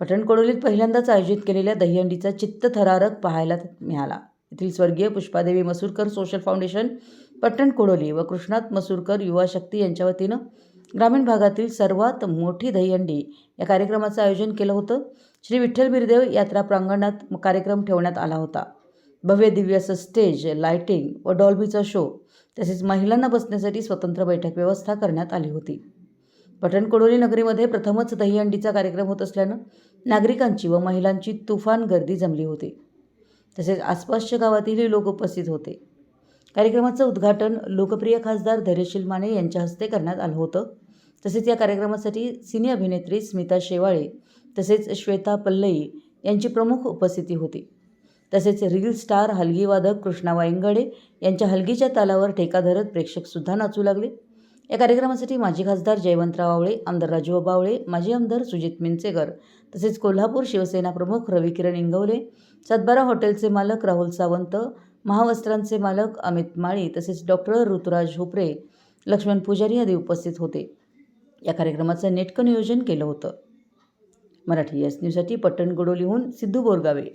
पठणकोडोलीत पहिल्यांदाच आयोजित केलेल्या दहीहंडीचा चित्तथरारक पाहायला मिळाला. येथील स्वर्गीय पुष्पादेवी मसूरकर सोशल फाउंडेशन पट्टण कोडोली व कृष्णात मसूरकर युवा शक्ती यांच्या वतीनं ग्रामीण भागातील सर्वात मोठी दहीहंडी या कार्यक्रमाचं आयोजन केलं होतं. श्री विठ्ठल बिरदेव यात्रा प्रांगणात कार्यक्रम ठेवण्यात आला होता. भव्य दिव्य असं स्टेज लायटिंग व डॉल्बीचा शो तसेच महिलांना बसण्यासाठी स्वतंत्र बैठक व्यवस्था करण्यात आली होती. पठणकोडोली नगरीमध्ये प्रथमच दहीहंडीचा कार्यक्रम होत असल्यानं नागरिकांची व महिलांची तुफान गर्दी जमली होती. तसेच आसपासच्या गावातीलही लोक उपस्थित होते. कार्यक्रमाचं उद्घाटन लोकप्रिय खासदार धैर्यशील माने यांच्या हस्ते करण्यात आलं होतं. तसेच या कार्यक्रमासाठी सिने अभिनेत्री स्मिता शेवाळे तसेच श्वेता पल्लई यांची प्रमुख उपस्थिती होती. तसेच रील स्टार हलगीवादक कृष्णा वायंगडे यांच्या हलगीच्या तालावर ठेका धरत प्रेक्षकसुद्धा नाचू लागले. या कार्यक्रमासाठी माजी खासदार जयवंतराव आवळे आमदार राजूबाबा आवळे माजी आमदार सुजित मिंचेकर तसेच कोल्हापूर शिवसेना प्रमुख रविकिरण इंगवले सातबारा हॉटेलचे मालक राहुल सावंत महावस्त्रांचे मालक अमित माळी तसेच डॉक्टर ऋतुराज हुपरे लक्ष्मण पुजारी आदी उपस्थित होते. या कार्यक्रमाचं नेटकं नियोजन केलं होतं. मराठी एस न्यूजसाठी पट्टण गोडोलीहून सिद्धू बोरगावे.